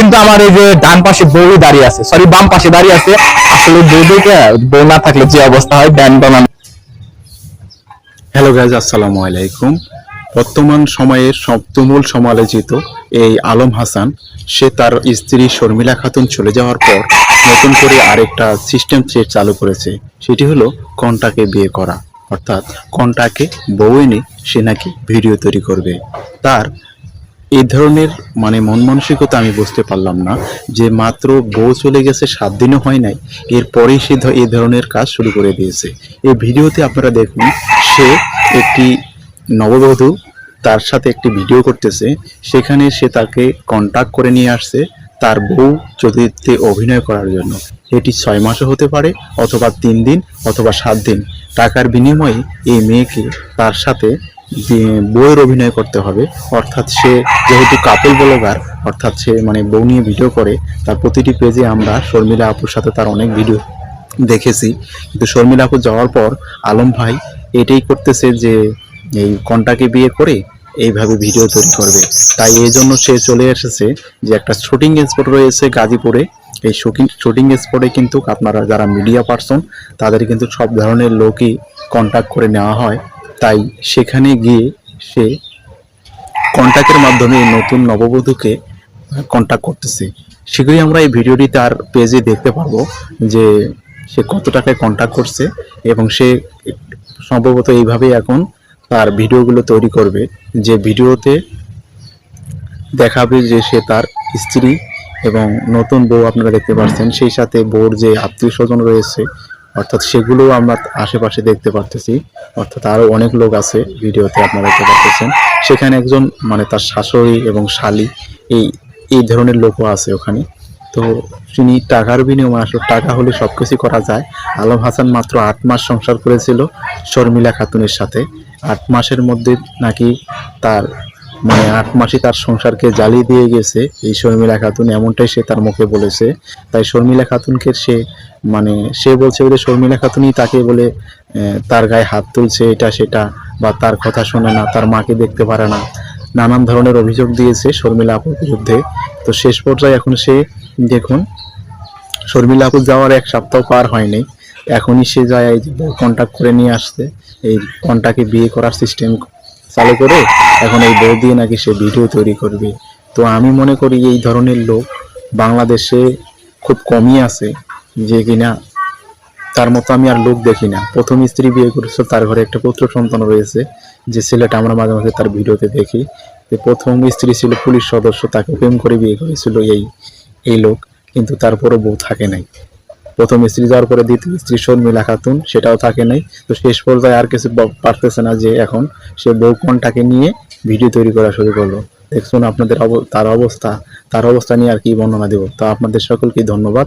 কিন্তু আমার এই যে ডান পাশে বউ দাঁড়িয়ে আছে সরি বাম পাশে দাঁড়িয়ে আছে, আসলে বউ দেখে বউ না থাকলে যে অবস্থা হয় ব্যান্ড বানানো হ্যালো গাইজ আসসালামু আলাইকুম। বর্তমান সময়ের সপ্তমূল সমালোচিত এই আলম হাসান, সে তার স্ত্রী শর্মিলা খাতুন চলে যাওয়ার পর নতুন করে আরেকটা সিস্টেম সে চালু করেছে, সেটি হলো কন্টাকে বিয়ে করা। অর্থাৎ কন্টাকে বউ এনে সে নাকি ভিডিও তৈরি করবে। তার এই ধরনের মানে মন মানসিকতা আমি বুঝতে পারলাম না, যে মাত্র বউ চলে গেছে, সাত দিনও হয় নাই, এরপরেই সে এই ধরনের কাজ শুরু করে দিয়েছে। এই ভিডিওতে আপনারা দেখুন, সে একটি নববধূ, তার সাথে একটি ভিডিও করতেছে, সেখানে সে তাকে কন্ট্যাক্ট করে নিয়ে আসছে, তার বউ চরিত্রে অভিনয় করার জন্য। এটি ছয় মাসও হতে পারে, অথবা তিন দিন, অথবা সাত দিন। টাকার বিনিময়ে এই মেয়েকে তার সাথে বইয়ের অভিনয় করতে হবে, অর্থাৎ সে যেহেতু কাপল ব্লগার অর্থাৎ সে মানে বউ নিয়ে ভিডিও করে, তার প্রতিটি পেজে আমরা শর্মিলা আপুর সাথে তার অনেক ভিডিও দেখেছি। কিন্তু শর্মিলা আপু যাওয়ার পর আলম ভাই এটাই করতেছে যে এই কন্টাকে বিয়ে করে এইভাবে ভিডিও তৈরি করবে। তাই এই জন্য সে চলে এসেছে যে একটা শুটিং স্পট রয়েছে গাজীপুরে। এই শুটিং শুটিং স্পটে কিন্তু আপনারা যারা মিডিয়া পার্সন তাদের কিন্তু সব ধরনের লোকই কন্ট্যাক্ট করে নেওয়া হয়। তাই সেখানে গিয়ে সে কন্ট্যাক্টের মাধ্যমে নতুন নববধূকে কন্ট্যাক্ট করতেছে। শীঘ্রই আমরা এই ভিডিওটি তার পেজে দেখতে পারব যে সে কত টাকায় কন্ট্যাক্ট করছে এবং সে সম্ভবত এইভাবেই এখন তার ভিডিওগুলো তৈরি করবে। যে ভিডিওতে দেখাবে যে সে তার স্ত্রী এবং নতুন বউ আপনারা দেখতে পাচ্ছেন। সেই সাথে বউর যে আত্মীয় স্বজন রয়েছে অর্থাৎ সেগুলো আমরা আশেপাশে দেখতে পারতেছি। অর্থাৎ আরও অনেক লোক আছে ভিডিওতে আপনারা দেখতে পাচ্ছেন সেখানে একজন মানে তার শাশুড়ি এবং শালি, এই এই ধরনের লোকও আছে ওখানে। তো তিনি টাকার বিনিময়ে আসলে টাকা হলে সব কিছুই করা যায়। আলম হাসান মাত্র আট মাস সংসার করেছিল শর্মিলা খাতুনের সাথে। আট মাসের মধ্যে নাকি তার মানে আট মাসে তার সংসারকে জ্বালিয়ে দিয়ে গেছে। এই শর্মিলা খাতুন এমনটাই সে তার মুখে বলেছে। তাই শর্মিলা খাতুনকে সে মানে সে বলছে বলে শর্মিলা খাতুনই তাকে বলে তার গায়ে হাত তুলছে এটা সেটা বা তার কথা শোনে না, তার মাকে দেখতে পারে না। নানান ধরনের অভিযোগ দিয়েছে শর্মিলা আপুর বিরুদ্ধে। তো শেষ পর্যায়ে এখন সে দেখুন, শর্মিলা আপু যাওয়ার এক সপ্তাহ পার হয়নি। এখনই সে যায় এই কন্ট্যাক্ট করে নিয়ে আসছে। এই কন্টাকে বিয়ে করার সিস্টেম চালু করে এখন এই বউ দিয়ে নাকি সে ভিডিও তৈরি করবে। তো আমি মনে করি এই ধরনের লোক বাংলাদেশে খুব কমই আছে যে কিনা তার মতো আমি আর লোক দেখি না। প্রথম স্ত্রী বিয়ে করেছিল তার ঘরে একটা পুত্র সন্তান রয়েছে, যে ছেলেটা আমরা মাঝে মাঝে তার ভিডিওতে দেখি। যে প্রথম স্ত্রী ছিল পুলিশ সদস্য, তাকে প্রেম করে বিয়ে করেছিল এই এই লোক, কিন্তু তারপরও বউ থাকে নাই। প্রথম স্ত্রী যাওয়ার পরে দ্বিতীয় স্ত্রী শর্মিলা খাতুন, সেটাও থাকে নাই। তো শেষ পর্যায়ে আর কিছু পারতেছে না যে এখন সে বউ কনটাকে নিয়ে ভিডিও তৈরি করা শুরু করল। দেখুন আপনাদের তার অবস্থা তার অবস্থা নিয়ে আর কি বর্ণনা দেব। তা আপনাদের সকলকে ধন্যবাদ।